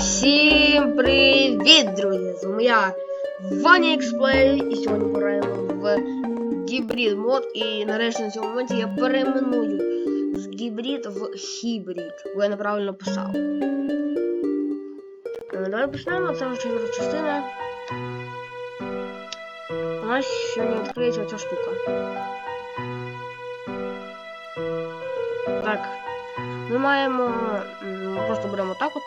Всім привіт, друзі! З вами я Ваня Експлей, і сьогодні граємо в гібрид мод. І нарешті на цьому моменті я перейменую з гібрид в хібрид, бо я неправильно писав. Давай почнемо, це вже четверта частина. У нас сьогодні відкриється оця штука. Так, ми маємо. Просто беремо так от.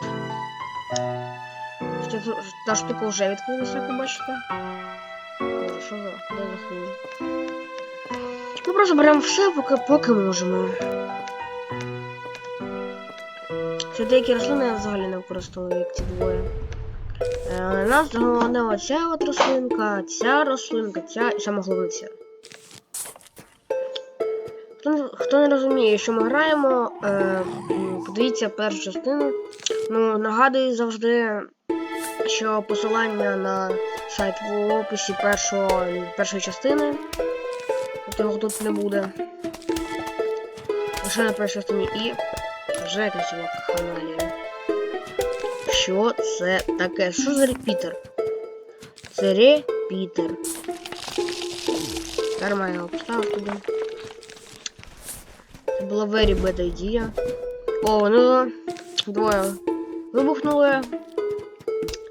Що тут- Та штука вже відкрилася, як ви бачите. Що за? Куди заходжу? Ми просто беремо все, поки, поки можемо. Що деякі рослини я взагалі не використовую, як ці двоє. Е, нас головне оця от рослинка, ця рослинка, ця і саме головне ця. Хто, не- розуміє, що ми граємо, е, подивіться першу частину. Ну, нагадую завжди, що посилання на сайт в описі першого, першої частини. Його тут не буде. Лише на першій частині і вже його каналі. Що це таке? Що за репітер? Це репітер. Його поставив туди. Це була very bad idea. О, ну двоє вибухнули.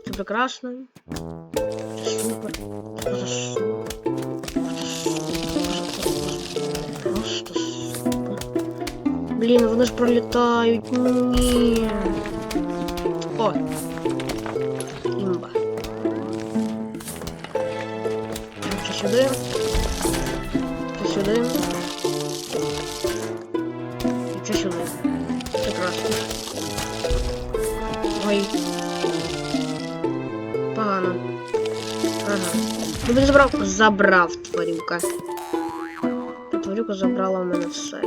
Це прекрасно. Це супер. Це просто супер. Просто супер. Блін, вони ж пролітають. Ні. О. Ага. Ну він забрав. Забрав тварюка. Та тварюка забрала в мене все.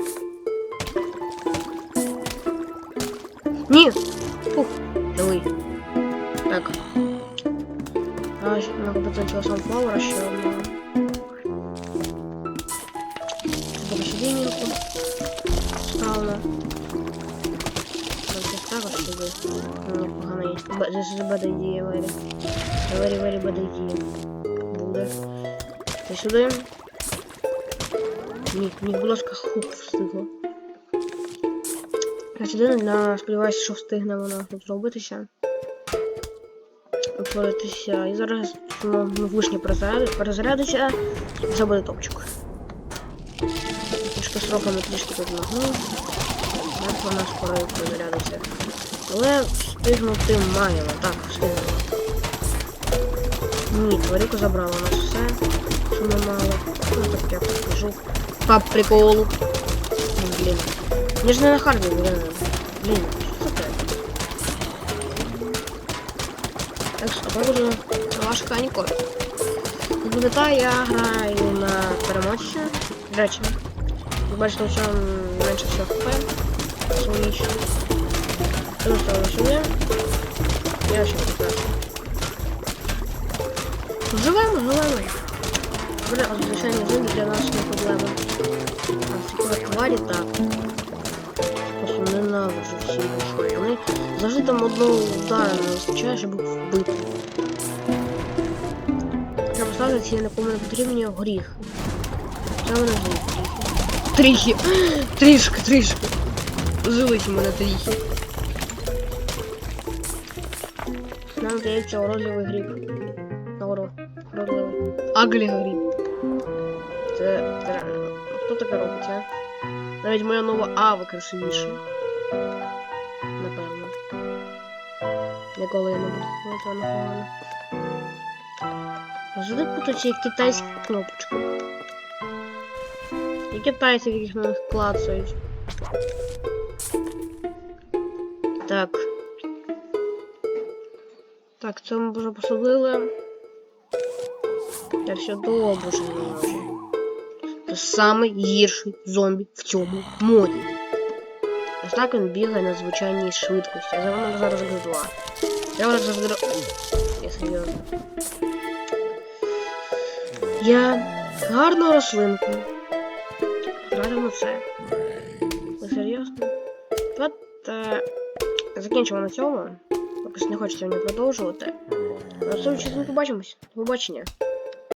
Ні! Фух, живий. Так. А, ще накопити цього санфлаура ще одного. Це сюди мінку. Ставлю. Ось так ось сюди. Ні, погано є. Б- This is a bad idea, very. Very, very bad idea. Буде. Ти сюди. Ні, ні, будь ласка, хук встигло. Сюди на сподіваюся, що встигне вона тут зробитися. Утворитися. І зараз ну, перезаряди- перезарядиться. І буде топчик. Трішки сроками трішки нагнув. Як вона скоро перезарядиться. Але встигнути маємо. Так, встигнемо. Ні, тварюку забрала у нас все, що ми мали. Ну так я покажу. По приколу. Ну, Блін. Мені ж не на харді, блін. Блін, що це? Так що буде ваш каніко. Пам'ятаю, я граю на перемотці. До речі, ви бачите, що менше всього хп. Сонячно. Тому що сюди. Я ще прекрасно. Живемо, живемо. Бля, звичайно, зомбі для нас не проблема. А такі тварі так. Просто ненавиджу всі їх. Вони завжди там одного удара не вистачає, щоб їх вбити. Треба ставити ці нікому не потрібні горіх. Це в мене живуть тріхи. Трішки, трішки. Живуть у мене тріхи. Нам здається уродливий гриб. Наоборот, уродливий. Аглі гриб. Це, реально. Хто таке робить, а? Навіть моя нова Ава красивіша. Напевно. Ніколи я не буду ходити, вона погана. Завжди путаю китайські кнопочки. І китайці, яких на них клацають. Так. Так, це ми вже посадили. Так, все добре, не може. Це самий гірший зомбі в цьому моді. Ось так він бігає на звичайній швидкості. А за вами зараз. Я вас. Я серйозно. Я гарну рослинку. Зрадимо це. Ви серйозно? От, е, закінчимо на цьому. Якось не хочеться мені продовжувати. На цьому часу побачимось. До побачення.